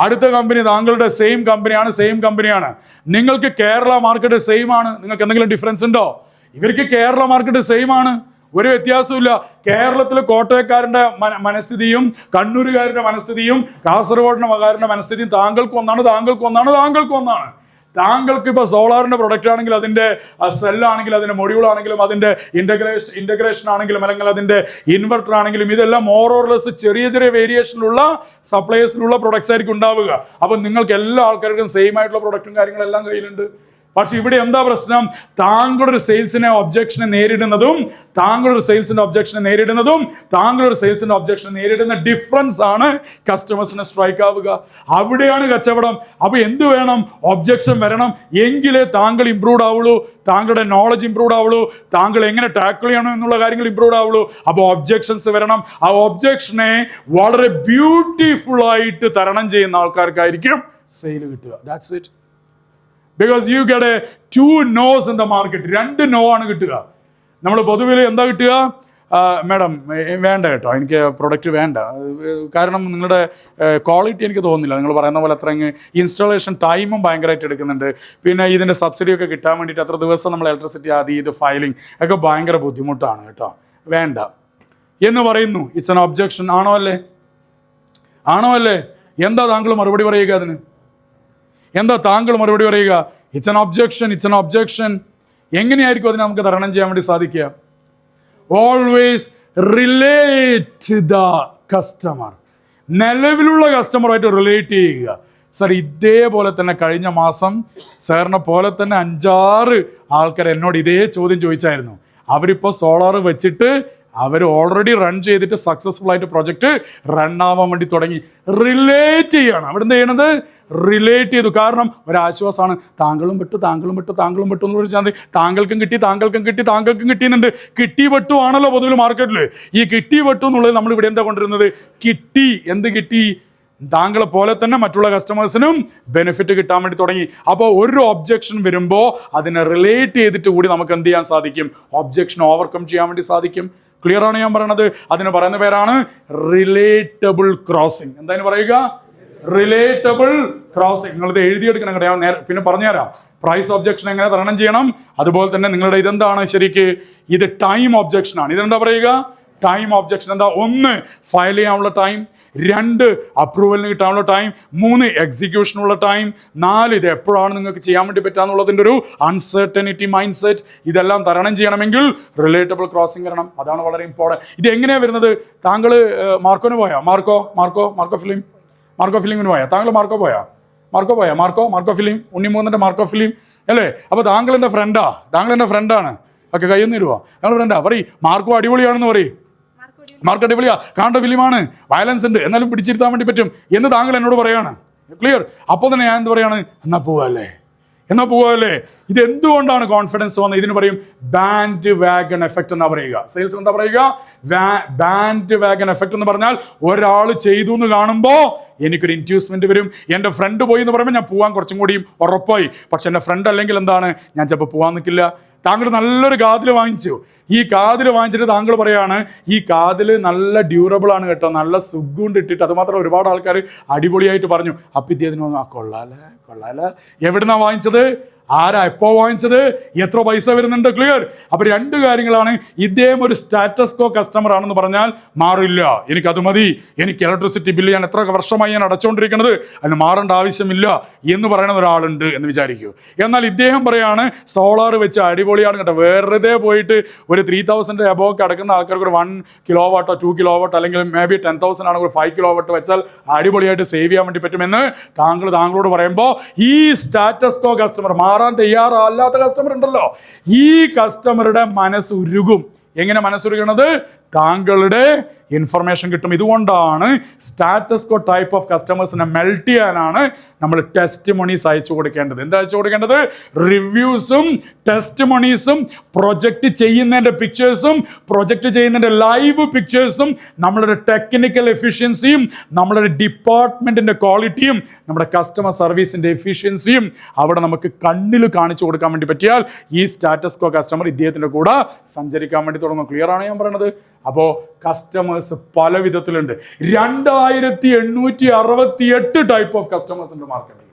അടുത്ത കമ്പനി താങ്കളുടെ സെയിം കമ്പനിയാണ് സെയിം കമ്പനിയാണ് നിങ്ങൾക്ക് കേരള മാർക്കറ്റ് സെയിം ആണ്. നിങ്ങൾക്ക് എന്തെങ്കിലും ഡിഫറൻസ് ഉണ്ടോ? ഇവർക്ക് കേരള മാർക്കറ്റ് സെയിം ആണ്. ഒരു വ്യത്യാസമില്ല കേരളത്തിൽ കോട്ടയക്കാരന്റെ മന- മനസ്ഥിതിയും കണ്ണൂരുകാരുടെ മനസ്ഥിതിയും കാസർഗോഡിന്റെ മനസ്ഥിതിയും താങ്കൾക്ക് ഒന്നാണ് താങ്കൾക്ക് ഒന്നാണ് താങ്കൾക്ക് ഒന്നാണ് താങ്കൾക്ക് ഇപ്പോൾ സോളാറിന്റെ പ്രൊഡക്റ്റ് ആണെങ്കിൽ അതിന്റെ സെല്ലാണെങ്കിലും അതിന്റെ മൊഡ്യൂൾ ആണെങ്കിലും അതിന്റെ ഇന്റഗ്രേഷൻ ഇന്റഗ്രേഷൻ ആണെങ്കിലും അല്ലെങ്കിൽ അതിന്റെ ഇൻവെർട്ടർ ആണെങ്കിലും ഇതെല്ലാം മോറോർലെസ് ചെറിയ ചെറിയ വേരിയേഷനിലുള്ള സപ്ലൈസിലുള്ള പ്രൊഡക്ട്സ് ആയിരിക്കും ഉണ്ടാവുക. അപ്പൊ നിങ്ങൾക്ക് എല്ലാ ആൾക്കാർക്കും സെയിം ആയിട്ടുള്ള പ്രൊഡക്റ്റും കാര്യങ്ങളെല്ലാം കയ്യിലുണ്ട്. പക്ഷെ ഇവിടെ എന്താ പ്രശ്നം? താങ്കളുടെ ഒരു സെയിൽസിനെ ഒബ്ജക്ഷനെ നേരിടുന്നതും താങ്കളുടെ ഒരു സെയിൽസിന്റെ ഒബ്ജക്ഷനെ നേരിടുന്നതും താങ്കളുടെ ഒരു സെയിൽസിന്റെ ഒബ്ജക്ഷനെ നേരിടുന്ന ഡിഫറൻസ് ആണ് കസ്റ്റമേഴ്സിനെ സ്ട്രൈക്ക് ആവുക. അവിടെയാണ് കച്ചവടം. അപ്പൊ എന്ത് വേണം? ഒബ്ജക്ഷൻ വരണം. എങ്കിലേ താങ്കൾ ഇമ്പ്രൂവ് ആവുള്ളൂ. താങ്കളുടെ നോളജ് ഇമ്പ്രൂവ് ആവുള്ളൂ. താങ്കൾ എങ്ങനെ ടാക്കിൾ ചെയ്യണം എന്നുള്ള കാര്യങ്ങൾ ഇമ്പ്രൂവ് ആവുള്ളൂ. അപ്പോൾ ഒബ്ജക്ഷൻസ് വരണം. ആ ഒബ്ജക്ഷനെ വളരെ ബ്യൂട്ടിഫുൾ ആയിട്ട് തരണം ചെയ്യുന്ന ആൾക്കാർക്കായിരിക്കും സെയിൽ കിട്ടുക. That's it because you get a two nos in the market രണ്ട് നോ ആണ് കിട്ടുക. നമ്മൾ പൊതുവിൽ എന്താ കിട്ടുക? മാഡം വേണ്ട കേട്ടോ. എനിക്ക് പ്രൊഡക്റ്റ് വേണ്ട. കാരണം നിങ്ങളുടെ ക്വാളിറ്റി എനിക്ക് തോന്നുന്നില്ല. നിങ്ങൾ പറയുന്ന പോലെ അത്ര ഇൻസ്റ്റാളേഷൻ ടൈമും ഭയങ്കരമായിട്ട് എടുക്കുന്നുണ്ട്. പിന്നെ ഇതിന്റെ സബ്സിഡി ഒക്കെ കിട്ടാൻ വേണ്ടിയിട്ട് അത്ര ദിവസം നമ്മൾ ഇലക്ട്രിസിറ്റി ആദ്യം ഇത് ഫയലിംഗ് ഒക്കെ ഭയങ്കര ബുദ്ധിമുട്ടാണ് കേട്ടോ. വേണ്ട. എന്ന് പറയുന്നു. ഇറ്റ്സ് എൻ ഒബ്ജെക്ഷൻ ആണോ അല്ലേ? ആണോ അല്ലേ? എന്താ താങ്കൾ മറുപടി പറയുക അതിന്? എന്താ താങ്കൾ മറുപടി പറയുക? It's an objection it's an objection എങ്ങനെയായിരിക്കും അതിനെ നമുക്ക് തരണം ചെയ്യാൻ വേണ്ടി സാധിക്കുക? ഓൾവേസ് റിലേറ്റ് ദ കസ്റ്റമർ നിലവിലുള്ള കസ്റ്റമറുമായിട്ട് റിലേറ്റ് ചെയ്യുക. സർ ഇതേപോലെ തന്നെ കഴിഞ്ഞ മാസം സാറിനെ പോലെ തന്നെ അഞ്ചാറ് ആൾക്കാർ എന്നോട് ഇതേ ചോദ്യം ചോദിച്ചായിരുന്നു. അവരിപ്പോൾ സോളാർ വെച്ചിട്ട് അവർ ഓൾറെഡി റൺ ചെയ്തിട്ട് സക്സസ്ഫുൾ ആയിട്ട് പ്രൊജക്റ്റ് റൺ ആവാൻ വേണ്ടി തുടങ്ങി. റിലേറ്റ് ചെയ്യണം. അവിടെ എന്ത് ചെയ്യണത് റിലേറ്റ് ചെയ്തു. കാരണം ഒരാശ്വാസമാണ്. താങ്കളും പെട്ടു താങ്കളും പെട്ടു താങ്കളും പെട്ടു എന്ന് പറഞ്ഞാൽ താങ്കൾക്കും കിട്ടി താങ്കൾക്കും കിട്ടി താങ്കൾക്കും കിട്ടിയെന്നുണ്ട്. കിട്ടി വെട്ടു ആണല്ലോ പൊതുവിൽ മാർക്കറ്റിൽ ഈ കിട്ടി വെട്ടു എന്നുള്ളത് നമ്മൾ ഇവിടെ എന്താ കൊണ്ടുവരുന്നത്? കിട്ടി. എന്ത് കിട്ടി? താങ്കളെ പോലെ തന്നെ മറ്റുള്ള കസ്റ്റമേഴ്സിനും ബെനിഫിറ്റ് കിട്ടാൻ വേണ്ടി തുടങ്ങി. അപ്പോൾ ഒരു ഒബ്ജെക്ഷൻ വരുമ്പോൾ അതിനെ റിലേറ്റ് ചെയ്തിട്ട് കൂടി നമുക്ക് എന്ത് ചെയ്യാൻ സാധിക്കും? ഒബ്ജെക്ഷൻ ഓവർകം ചെയ്യാൻ വേണ്ടി സാധിക്കും. ക്ലിയർ ആണ് ഞാൻ പറയണത്? അതിന് പറയുന്ന പേരാണ് റിലേറ്റബിൾ ക്രോസിംഗ് എന്തായാലും പറയുക? റിലേറ്റബിൾ ക്രോസിംഗ് നിങ്ങളിത് എഴുതിയെടുക്കണം കേട്ടോ. ഞാൻ പിന്നെ പറഞ്ഞുതരാം. പ്രൈസ് ഒബ്ജക്ഷൻ എങ്ങനെ തരണം ചെയ്യണം? അതുപോലെ തന്നെ നിങ്ങളുടെ ഇതെന്താണ് ശരിക്ക്? ഇത് ടൈം ഒബ്ജെക്ഷൻ ആണ്. ഇതെന്താ പറയുക? ടൈം ഒബ്ജക്ഷൻ എന്താ? ഒന്ന് ഫയൽ ചെയ്യാനുള്ള ടൈം രണ്ട് അപ്രൂവലിന് കിട്ടാനുള്ള ടൈം മൂന്ന് എക്സിക്യൂഷനുള്ള ടൈം നാല് ഇത് എപ്പോഴാണ് നിങ്ങൾക്ക് ചെയ്യാൻ വേണ്ടി പറ്റാന്നുള്ളതിന്റെ ഒരു അൺസർട്ടനിറ്റി മൈൻഡ് സെറ്റ് ഇതെല്ലാം തരണം ചെയ്യണമെങ്കിൽ റിലേറ്റബിൾ ക്രോസിംഗ് വരണം. അതാണ് വളരെ ഇമ്പോർട്ടന്റ് ഇത് എങ്ങനെയാണ് വരുന്നത്? താങ്കൾ മാർക്കോന് പോയോ? മാർക്കോ മാർക്കോ മാർക്കോ ഫിലിം? മാർക്കോ ഫിലിമിന് പോയാ? താങ്കൾ മാർക്കോ പോയാ? മാർക്കോ പോയാ? മാർക്കോ മാർക്കോ ഫിലിം? ഉണ്ണിമൂന്നിന്റെ മാർക്കോ ഫിലിം? അല്ലേ? അപ്പോൾ താങ്കൾ എന്റെ ഫ്രണ്ടാ താങ്കൾ എന്റെ ഫ്രണ്ടാണ് ഓക്കെ കയ്യൊന്നു തരുമോ താങ്കൾ ഫ്രണ്ടാ പറയും മാർക്കോ അടിപൊളിയാണെന്ന് പറയും. മാർക്ക് അടിപൊളിയാ. കാണ്ട ഫിലിമാണ്. വയലൻസ് ഉണ്ട്. എന്നാലും പിടിച്ചിരുത്താൻ വേണ്ടി പറ്റും എന്ന് താങ്കൾ എന്നോട് പറയാണ്. ക്ലിയർ അപ്പോൾ തന്നെ ഞാൻ എന്ത് പറയാണ്? എന്നാ പോവാല്ലേ? എന്നാ പോവാല്ലേ? ഇത് എന്തുകൊണ്ടാണ് കോൺഫിഡൻസ് വന്നത്? ഇതിന് പറയും ബാൻഡ് വാഗൺ എഫക്റ്റ് എന്നാ പറയുക. സെയിൽസ് എന്താ പറയുക? ബാൻഡ് വാഗൺ എഫക്റ്റ് എന്ന് പറഞ്ഞാൽ ഒരാൾ ചെയ്തു എന്ന് കാണുമ്പോൾ എനിക്കൊരു ഇന്റ്യൂസ്മെന്റ് വരും. എന്റെ ഫ്രണ്ട് പോയി എന്ന് പറയുമ്പോൾ ഞാൻ പോകാൻ കുറച്ചും കൂടിയും ഉറപ്പായി. പക്ഷെ എന്റെ ഫ്രണ്ട് അല്ലെങ്കിൽ എന്താണ്? ഞാൻ ചിലപ്പോൾ പോകാൻ നിൽക്കില്ല താങ്കൾ നല്ലൊരു കാതിൽ വാങ്ങിച്ചു. ഈ കാതിൽ വാങ്ങിച്ചിട്ട് താങ്കൾ പറയാണ് ഈ കാതിൽ നല്ല ഡ്യൂറബിൾ ആണ് കേട്ടോ നല്ല സുഖുണ്ട് ഇട്ടിട്ട്. അതുമാത്രം ഒരുപാട് ആൾക്കാർ അടിപൊളിയായിട്ട് പറഞ്ഞു അപ്പം ഇദ്ദേഹത്തിന് ആ കൊള്ളാല കൊള്ളാല. എവിടുന്നാ വാങ്ങിച്ചത്? ആരാ എപ്പോ വാങ്ങിച്ചത്? എത്ര പൈസ വരുന്നുണ്ട്? ക്ലിയർ അപ്പൊ രണ്ട് കാര്യങ്ങളാണ്. ഇദ്ദേഹം ഒരു സ്റ്റാറ്റസ് കോ കസ്റ്റമർ ആണെന്ന് പറഞ്ഞാൽ മാറില്ല. എനിക്ക് അത് മതി. എനിക്ക് ഇലക്ട്രിസിറ്റി ബില്ല് ഞാൻ എത്ര വർഷമായി ഞാൻ അടച്ചുകൊണ്ടിരിക്കുന്നത് അതിന് മാറേണ്ട ആവശ്യമില്ല എന്ന് പറയുന്ന ഒരാളുണ്ട് എന്ന് വിചാരിക്കൂ. എന്നാൽ ഇദ്ദേഹം പറയാണ് സോളാർ വെച്ച് അടിപൊളിയാണ് കേട്ടോ. വെറുതെ പോയിട്ട് ഒരു ത്രീ തൗസൻഡ് എബോക്ക് കിടക്കുന്ന ആൾക്കാർക്ക് ഒരു വൺ കിലോ വാട്ടോ ടു കിലോ വാട്ടോ അല്ലെങ്കിൽ മേ ബി ടെൻ തൗസൻഡ് ആണ് ഒരു ഫൈവ് കിലോ വാട്ട് വെച്ചാൽ അടിപൊളിയായിട്ട് സേവ് ചെയ്യാൻ വേണ്ടി പറ്റുമെന്ന് താങ്കൾ താങ്കളോട് പറയുമ്പോൾ ഈ സ്റ്റാറ്റസ് കോ കസ്റ്റമർ മാറാൻ തയ്യാറല്ലാത്ത കസ്റ്റമർ ഉണ്ടല്ലോ. ഈ കസ്റ്റമറുടെ മനസ്സുരുകും എങ്ങനെ മനസ്സുരുകണത് താങ്കളുടെ ഇൻഫർമേഷൻ കിട്ടും. ഇതുകൊണ്ടാണ് സ്റ്റാറ്റസ് കോ ടൈപ്പ് ഓഫ് കസ്റ്റമേഴ്സിനെ മെൽറ്റ് ചെയ്യാനാണ് നമ്മൾ ടെസ്റ്റ് മണീസ് അയച്ചു കൊടുക്കേണ്ടത്. എന്താ അയച്ചു കൊടുക്കേണ്ടത്? റിവ്യൂസും ടെസ്റ്റ് മണീസും പ്രൊജക്റ്റ് ചെയ്യുന്നതിന്റെ പിക്ചേഴ്സും പ്രൊജക്റ്റ് ചെയ്യുന്നതിന്റെ ലൈവ് പിക്ചേഴ്സും നമ്മളുടെ ടെക്നിക്കൽ എഫിഷ്യൻസിയും നമ്മളുടെ ഡിപ്പാർട്ട്മെന്റിന്റെ ക്വാളിറ്റിയും നമ്മുടെ കസ്റ്റമർ സർവീസിന്റെ എഫിഷ്യൻസിയും അവിടെ നമുക്ക് കണ്ണിൽ കാണിച്ചു കൊടുക്കാൻ വേണ്ടി പറ്റിയാൽ ഈ സ്റ്റാറ്റസ് കോ കസ്റ്റമർ ഇദ്ദേഹത്തിന്റെ കൂടെ സഞ്ചരിക്കാൻ വേണ്ടി തുടങ്ങും. ക്ലിയർ ആണ് ഞാൻ പറയുന്നത് അപ്പോൾ കസ്റ്റമേഴ്സ് പല വിധത്തിലുണ്ട് രണ്ടായിരത്തി എണ്ണൂറ്റി അറുപത്തി എട്ട് ടൈപ്പ് ഓഫ് കസ്റ്റമേഴ്സ് ഉണ്ട് മാർക്കറ്റിൽ